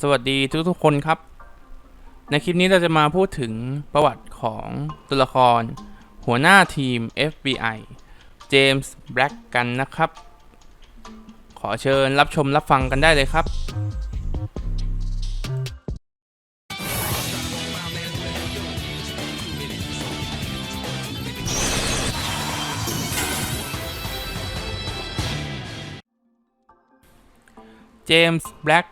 สวัสดีทุกๆคนครับ ในคลิปนี้เราจะมาพูดถึงประวัติของตัวละคร หัวหน้าทีม FBI เจมส์แบล็กกันนะครับ ขอเชิญรับชมรับฟังกันได้เลยครับเจมส์แบล็ก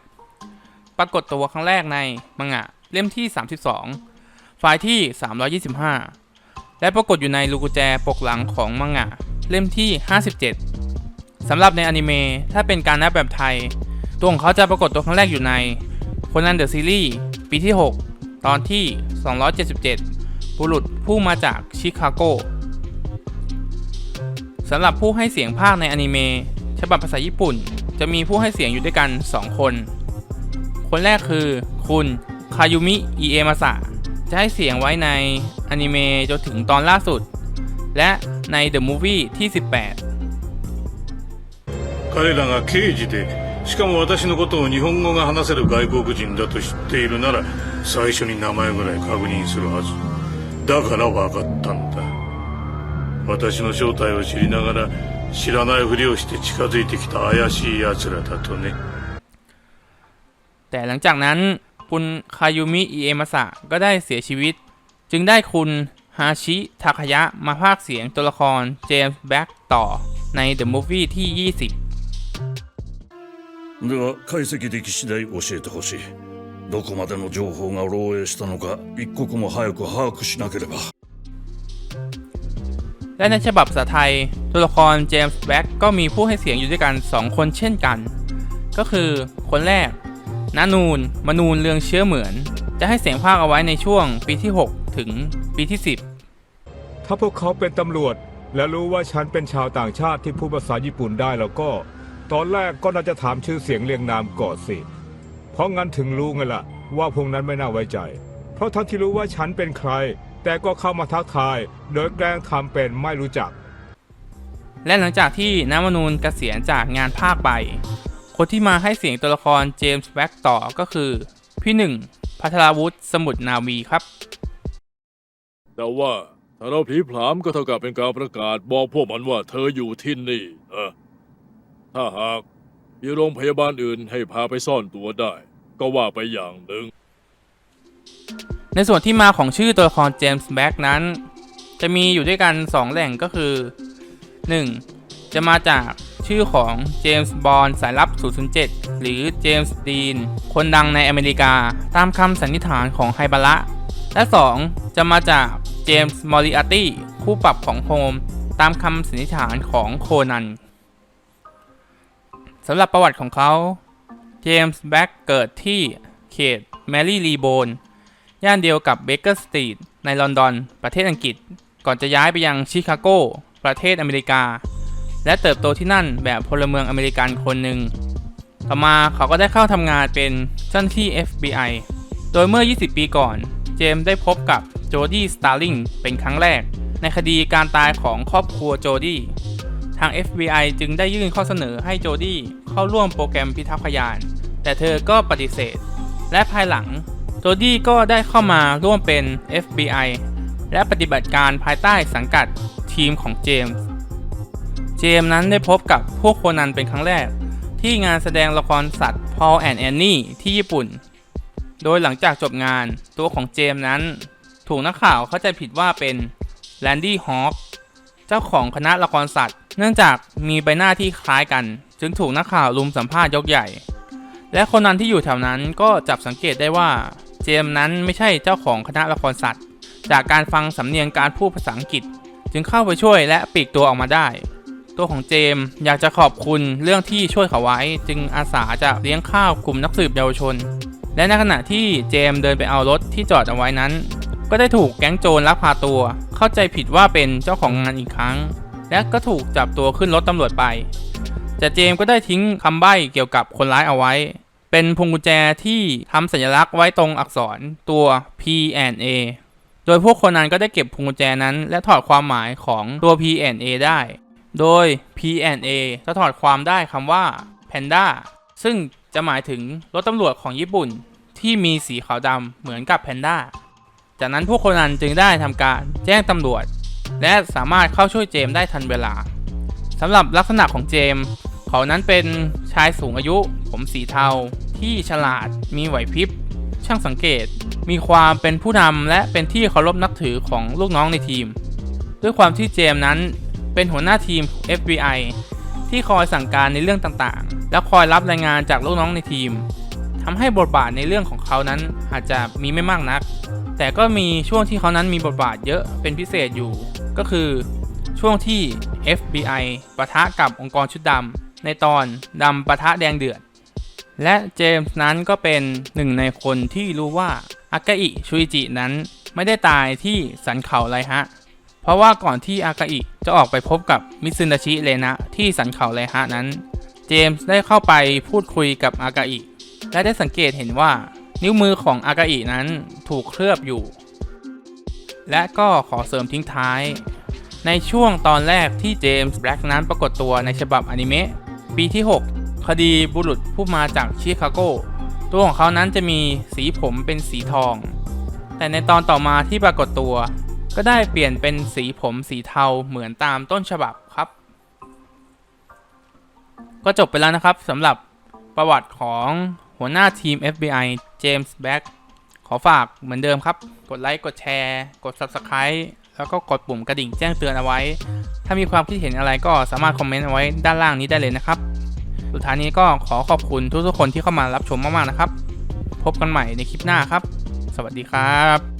รากฏตัวครั้งแรกในมังงะเล่มที่ 32 ไฟล์ที่ 325 และปรากฏอยู่ในลูกกุแจปกหลังของมังงะเล่มที่ 57 สำหรับในอนิเมะถ้าเป็นการนับแบบไทย ตัวของเขาจะปรากฏตัวครั้งแรกอยู่ในคนนันเดอะซีรีส์ปีที่ 6 ตอนที่ 277 บุรุษผู้มาจากชิคาโกสำหรับผู้ให้เสียงภาคในอนิเมะฉบับภาษาญี่ปุ่น จะมีผู้ให้เสียงอยู่ด้วยกัน 2 คน คนแรกคือคุณคายุมิ อิเอมาสะ จะให้เสียงไว้ในอนิเมะจนถึงตอนล่าสุด และใน The Movie ที่ 18 彼らが刑事でしかも私のことを日本語が話せる外国人だと知っているなら最初に名前ぐらい確認するはずだから分かったんだ私の正体を知りながら知らないふりをして近づいてきた怪しい奴らだとね แต่หลังจากนั้นคุณคายุมิ อิเอมาสะ ก็ได้เสียชีวิต จึงได้คุณฮาชิ ทาคายะ มาพากย์เสียงตัวละครเจมส์แบ็กต่อใน The Movie ที่ 20では解析でき次第教えてほしいどこまでの情報が漏洩したのか一刻も早く把握しなければ และในฉบับภาษาไทย ตัวละครเจมส์แบ็กก็มีผู้ให้เสียงอยู่ด้วยกัน 2 คนเช่นกัน ก็คือคนแรก นานูนมนูนเรืองเชื้อเหมือน จะให้เสียงภาคเอาไว้ในช่วงปีที่ 6 ถึงปีที่ถ้าพวกเขาเป็นตำรวจ และรู้ว่าฉันเป็นชาวต่างชาติที่พูดภาษาญี่ปุ่นได้แล้วก็ ตอนแรกก็น่าจะถามชื่อเสียงเรียงนามก่อนสิ เพราะงั้นถึงรู้ไงล่ะ ว่าพวกนั้นไม่น่าไว้ใจ เพราะทั้งที่รู้ว่าฉันเป็นใคร แต่ก็เข้ามาทักทาย โดยแกล้งทำเป็นไม่รู้จัก10และหลังจากที่น้ามนูนเกษียณจากงานภาคไป คนที่มาให้เสียงตัวละครเจมส์แบ็กต่อก็คือ พี่หนึ่งพัทราวุฒิสมุทรนาวีครับ แต่ว่าถ้าเราผีผลามก็เท่ากับเป็นการประกาศบอกพวกมันว่าเธออยู่ที่นี่เออถ้าหากมีโรงพยาบาลอื่นให้พาไปซ่อนตัวได้ ก็ว่าไปอย่างหนึ่ง ในส่วนที่มาของชื่อตัวละครเจมส์แบ็กนั้น จะมีอยู่ด้วยกัน 2 แหล่งก็คือ 1. จะมาจาก ชื่อของเจมส์บอนด์สายลับ 007 หรือเจมส์ดีน คนดังในอเมริกา ตามคำสันนิษฐานของไฮบาระ และ 2. จะมาจากเจมส์มอริอาตี้คู่ปรับของโฮม ตามคำสันนิษฐานของโคนันสำหรับประวัติของเขาเจมส์แบ็กเกิดที่เขตแมรี่ลีโบน ย่านเดียวกับเบเกอร์สตรีทในลอนดอน ประเทศอังกฤษ ก่อนจะย้ายไปยังชิคาโก ประเทศอเมริกา และเติบโตที่นั่นแบบพลเมืองอเมริกันคนหนึ่ง ต่อมาเขาก็ได้เข้าทำงานเป็นเจ้าหน้าที่ FBI โดยเมื่อ 20 ปีก่อน เจมส์ได้พบกับโจดี้สตาร์ลิงเป็นครั้งแรก ในคดีการตายของครอบครัวโจดี้ ทาง FBI จึงได้ยื่นข้อเสนอให้โจดี้เข้าร่วมโปรแกรมพิทักษ์พยาน แต่เธอก็ปฏิเสธ และภายหลังโจดี้ก็ได้เข้ามาร่วมเป็น FBI และปฏิบัติการภายใต้สังกัดทีมของเจมส์ เจมส์นั้นได้พบกับพวกโคนันเป็นครั้งแรก ที่งานแสดงละครสัตว์ Paul and Annie ที่ญี่ปุ่น โดยหลังจากจบงานตัวของเจมส์นั้น ถูกนักข่าวเข้าใจผิดว่าเป็นแลนดี้ฮอคเจ้าของคณะละครสัตว์ เนื่องจากมีใบหน้าที่คล้ายกัน จึงถูกนักข่าวลุมสัมภาษณ์ยกใหญ่ และคนนั้นที่อยู่แถวนั้นก็จับสังเกตได้ว่าเจมส์นั้นไม่ใช่เจ้าของคณะละครสัตว์ จากการฟังสำเนียงการพูดภาษาอังกฤษ จึงเข้าไปช่วยและปีกตัวออกมาได้ ตัวของเจมอยากจะขอบคุณเรื่องที่ช่วยเขาไว้ จึงอาสาจะเลี้ยงข้าวกลุ่มนักสืบเยาวชน และในขณะที่เจมเดินไปเอารถที่จอดเอาไว้นั้น ก็ได้ถูกแก๊งโจรลักพาตัว เข้าใจผิดว่าเป็นเจ้าของงานอีกครั้ง และก็ถูกจับตัวขึ้นรถตำรวจไป แต่เจมก็ได้ทิ้งคำใบ้เกี่ยวกับคนร้ายเอาไว้ เป็นพวงกุญแจที่ทำสัญลักษณ์ไว้ตรงอักษรตัว P and A โดยพวกคนนั้นก็ได้เก็บพวงกุญแจนั้น และถอดความหมายของตัว P and A ได้ โดย P and A จะถอดความได้คำว่า Panda ซึ่งจะหมายถึงรถตำรวจของญี่ปุ่น ที่มีสีขาวดำเหมือนกับแพนด้า จากนั้นพวกโคนันจึงได้ทำการแจ้งตำรวจ และสามารถเข้าช่วยเจมส์ได้ทันเวลาสำหรับลักษณะของเจมส์เขานั้นเป็นชายสูงอายุ ผมสีเทา ที่ฉลาด มีไหวพริบ ช่างสังเกต มีความเป็นผู้นำและเป็นที่เคารพนับถือของลูกน้องในทีม ด้วยความที่เจมส์นั้น เป็นหัวหน้าทีม FBI ที่คอยสั่งการในเรื่องต่างๆ และคอยรับรายงานจากลูกน้องในทีมทำให้บทบาทในเรื่องของเขานั้นอาจจะมีไม่มากนัก แต่ก็มีช่วงที่เขานั้นมีบทบาทเยอะเป็นพิเศษอยู่ ก็คือช่วงที่ FBI ปะทะกับองค์กรชุดดำในตอนดำปะทะแดงเดือด และเจมส์นั้นก็เป็นหนึ่งในคนที่รู้ว่าอากาอิชุอิจินั้นไม่ได้ตายที่สันเขาไรฮะ เพราะว่าก่อนที่อากาอิจะออกไปพบกับมิซึนาชิเลนะที่สันเขาไรฮะนั้น เจมส์ได้เข้าไปพูดคุยกับอากาอิและได้สังเกตเห็นว่า นิ้วมือของอากาอินั้นถูกเคลือบอยู่ และก็ขอเสริมทิ้งท้าย ในช่วงตอนแรกที่เจมส์แบล็กนั้นปรากฏตัวในฉบับอนิเมะปีที่ 6 คดีบุรุษผู้มาจากชิคาโกตัวของเขานั้นจะมีสีผมเป็นสีทอง แต่ในตอนต่อมาที่ปรากฏตัว ก็ได้เปลี่ยนเป็นสีผมสีเทาเหมือนตามต้นฉบับครับ ก็จบไปแล้วนะครับสำหรับประวัติของหัวหน้าทีม FBI เจมส์แบ็กขอฝากเหมือนเดิมครับ กดไลค์ กดแชร์ กด Subscribe แล้วก็กดปุ่มกระดิ่งแจ้งเตือนเอาไว้ ถ้ามีความคิดเห็นอะไรก็สามารถคอมเมนต์เอาไว้ด้านล่างนี้ได้เลยนะครับ สุดท้ายนี้ก็ขอขอบคุณทุกๆคนที่เข้ามารับชมมากๆนะครับ พบกันใหม่ในคลิปหน้าครับ สวัสดีครับ